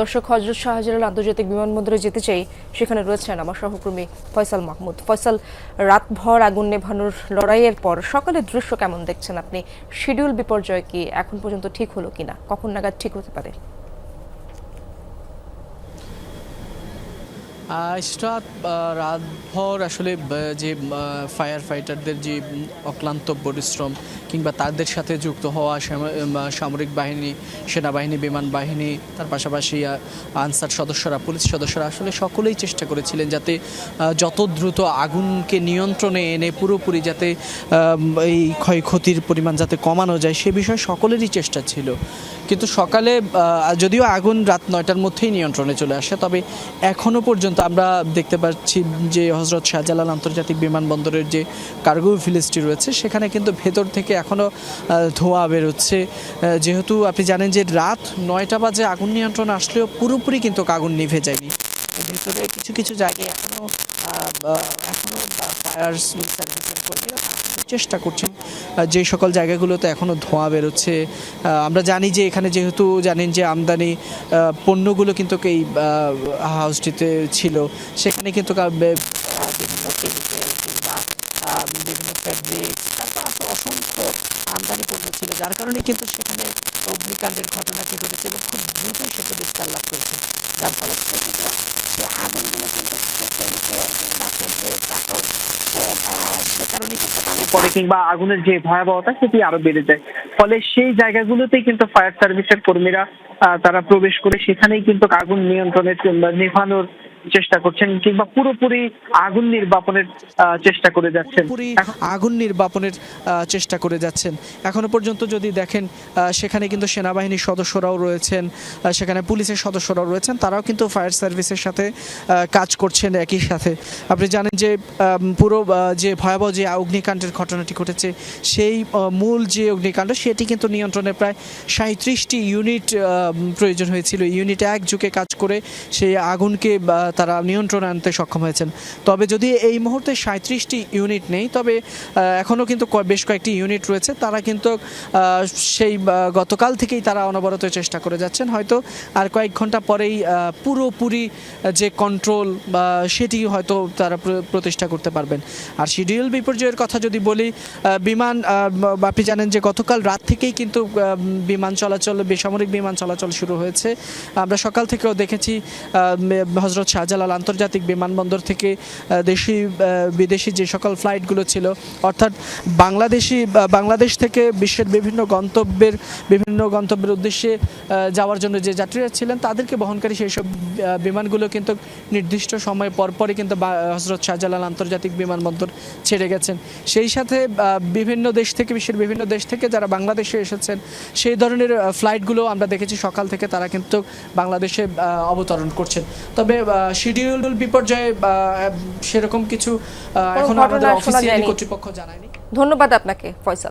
দর্শক হজরত শাহজালাল আন্তর্জাতিক বিমানবন্দরে যেতে চাই, সেখানে রয়েছেন আমার সহকর্মী ফয়সাল মাহমুদ। ফয়সাল, রাতভর আগুন নেভানোর লড়াইয়ের পর সকালের দৃশ্য কেমন দেখছেন আপনি? শিডিউল বিপর্যয় কি এখন পর্যন্ত ঠিক হলো কিনা? কখন নাগাদ ঠিক হতে পারে? রাতভর আসলে যে ফায়ার ফাইটারদের যে অক্লান্ত পরিশ্রম কিংবা তাদের সাথে যুক্ত হওয়া সামরিক বাহিনী, সেনাবাহিনী, বিমান বাহিনী, তার পাশাপাশি আনসার সদস্যরা, পুলিশ সদস্যরা আসলে সকলেই চেষ্টা করেছিলেন যাতে যত দ্রুত আগুনকে নিয়ন্ত্রণে এনে পুরোপুরি যাতে এই ক্ষয়ক্ষতির পরিমাণ যাতে কমানো যায়, সে বিষয়ে সকলেরই চেষ্টা ছিল। কিন্তু সকালে যদিও আগুন রাত নয়টার মধ্যেই নিয়ন্ত্রণে চলে আসে, তবে এখনও পর্যন্ত আমরা দেখতে পাচ্ছি যে হজরত শাহজালাল আন্তর্জাতিক বিমানবন্দরের যে কার্গো ভিলেজটি রয়েছে, সেখানে কিন্তু ভেতর থেকে এখনও ধোঁয়া বেরোচ্ছে। যেহেতু আপনি জানেন যে রাত নয়টা বাজে আগুন নিয়ন্ত্রণ আসলেও পুরোপুরি কিন্তু আগুন নিভে যায়নি। ভেতরে কিছু কিছু জায়গায় এখনও এখনও ফায়ার সার্ভিসের কর্মীরা চেষ্টা করছেন। যে সকল জায়গাগুলোতে এখনও ধোঁয়া বেরোচ্ছে আমরা জানি যে এখানে যেহেতু জানেন যে আমদানি পণ্যগুলো কিন্তু এই হাউসটিতে ছিল। সেখানে কিন্তু বিভিন্ন ফ্যাব্রিক তারপর অসংখ্য আমদানি পণ্য ছিল, যার কারণে কিন্তু সেখানে অগ্নিকাণ্ডের ঘটনাটি ঘটেছে এবং খুব দ্রুতই সেটা বিস্তার লাভ করেছে। যার ফলে পরে কিংবা আগুনের যে ভয়াবহতা সেটি আরও বেড়ে যায়। ফলে সেই জায়গাগুলোতেই কিন্তু ফায়ার সার্ভিসের কর্মীরা তারা প্রবেশ করে, সেখানেই কিন্তু আগুন নিয়ন্ত্রণের জন্য নেভানোর চেষ্টা করছেন কিংবা পুরোপুরি আগুন নির্বাপনের চেষ্টা করে যাচ্ছেন। আগুন নির্বাপনের চেষ্টা করে যাচ্ছেন। এখনও পর্যন্ত যদি দেখেন সেখানে কিন্তু সেনাবাহিনীর সদস্যরাও রয়েছেন সেখানে পুলিশের সদস্যরাও রয়েছেন, তারাও কিন্তু ফায়ার সার্ভিসের সাথে কাজ করছেন একই সাথে। আপনি জানেন যে পুরো যে ভয়াবহ যে অগ্নিকাণ্ডের ঘটনাটি ঘটেছে, সেই মূল যে অগ্নিকাণ্ড, সেটি কিন্তু নিয়ন্ত্রণে প্রায় সাঁত্রিশটি ইউনিট প্রয়োজন হয়েছিল। ইউনিট এক যুগে কাজ করে সেই আগুনকে তারা নিয়ন্ত্রণে আনতে সক্ষম হয়েছেন। তবে যদি এই মুহূর্তে সাঁত্রিশটি ইউনিট নেই, তবে এখনও কিন্তু বেশ কয়েকটি ইউনিট রয়েছে। তারা কিন্তু সেই গতকাল থেকেই তারা অনবরত চেষ্টা করে যাচ্ছেন। হয়তো আর কয়েক ঘণ্টা পরেই পুরোপুরি যে কন্ট্রোল বা সেটি হয়তো তারা প্রতিষ্ঠা করতে পারবেন। আর শিডিউল বিপর্যয়ের কথা যদি বলি বিমান আপনি জানেন যে গতকাল রাত থেকেই কিন্তু বিমান চলাচল, বেসামরিক বিমান চলাচল শুরু হয়েছে। আমরা সকাল থেকেও দেখেছি হজরত শাহজালাল আন্তর্জাতিক বিমানবন্দর থেকে দেশি বিদেশি যে সকল ফ্লাইটগুলো ছিল, অর্থাৎ বাংলাদেশি বাংলাদেশ থেকে বিশ্বের বিভিন্ন গন্তব্যের বিভিন্ন গন্তব্যের উদ্দেশ্যে যাওয়ার জন্য যে যাত্রীরা ছিলেন, তাদেরকে বহনকারী সেই সব বিমানগুলো কিন্তু নির্দিষ্ট সময় পরপরই কিন্তু হজরত শাহজালাল আন্তর্জাতিক বিমানবন্দর ছেড়ে গেছেন। সেই সাথে বিভিন্ন দেশ থেকে, বিশ্বের বিভিন্ন দেশ থেকে যারা বাংলাদেশে এসেছেন, সেই ধরনের ফ্লাইটগুলো আমরা দেখেছি সকাল থেকে তারা কিন্তু বাংলাদেশে অবতরণ করছেন। তবে শিডিউল বিপর্যয়ে বা সেরকম কিছু এখন আমাদের অফিসিয়ালি কর্তৃপক্ষ জানায়নি। ধন্যবাদ আপনাকে ফয়সাল।